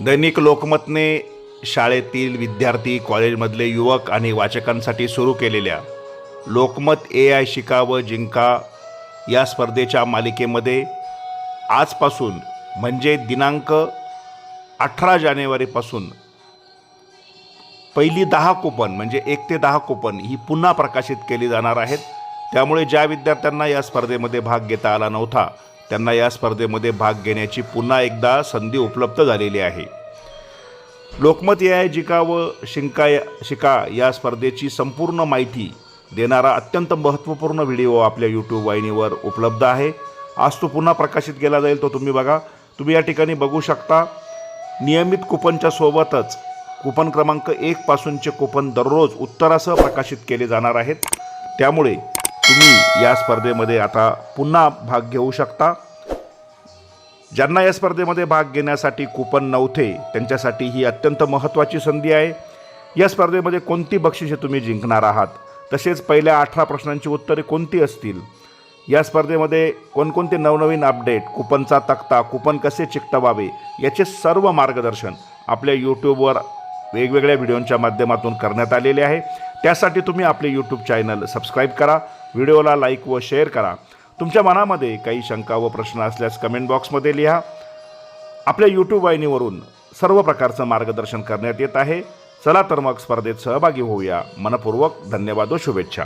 दैनिक लोकमतने शाळेतील विद्यार्थी कॉलेजमधले युवक आणि वाचकांसाठी सुरू केलेल्या लोकमत ए आय शिका व जिंका या स्पर्धेच्या मालिकेमध्ये आजपासून म्हणजे दिनांक अठरा जानेवारीपासून पहिली दहा कुपन म्हणजे एक ते दहा कुपन ही पुन्हा प्रकाशित केली जाणार आहेत. त्यामुळे ज्या विद्यार्थ्यांना या स्पर्धेमध्ये भाग घेता आला नव्हता त्यांना या स्पर्धेमध्ये भाग घेण्याची पुन्हा एकदा संधी उपलब्ध झालेली आहे. लोकमत या जिका व शिंका या शिका या स्पर्धेची संपूर्ण माहिती देणारा अत्यंत महत्त्वपूर्ण व्हिडिओ आपल्या यूट्यूब वाहिनीवर उपलब्ध आहे. आज तो पुन्हा प्रकाशित केला जाईल तो तुम्ही बघा. तुम्ही या ठिकाणी बघू शकता नियमित कुपनच्या सोबतच कुपन क्रमांक एकपासूनचे कुपन दररोज उत्तरासह प्रकाशित केले जाणार आहेत. त्यामुळे तुम्ही या स्पर्धेमध्ये आता पुन्हा भाग घेऊ शकता. ज्यांना या स्पर्धेमध्ये भाग घेण्यासाठी कुपन नव्हते त्यांच्यासाठी ही अत्यंत महत्त्वाची संधी आहे. या स्पर्धेमध्ये कोणती बक्षिसे तुम्ही जिंकणार आहात? तसेच पहिल्या अठरा प्रश्नांची उत्तरे कोणती असतील? या स्पर्धेमध्ये कोणकोणते नवनवीन अपडेट कुपनचा तक्ता कुपन कसे चिकटवावे याचे सर्व मार्गदर्शन आपल्या यूट्यूबवर वेगवेगळ्या व्हिडिओंच्या माध्यमातून करण्यात आलेले आहे. त्यासाठी तुम्ही आपले यूट्यूब चॅनल सबस्क्राईब करा. व्हिडिओला लाईक व शेअर करा. तुमच्या मनामध्ये काही शंका व प्रश्न असल्यास कमेंट बॉक्समध्ये लिहा. आपल्या यूट्यूब वाहिनीवरून सर्व प्रकारचं मार्गदर्शन करण्यात येत आहे. चला तर मग स्पर्धेत सहभागी होऊया. मनपूर्वक धन्यवाद व शुभेच्छा.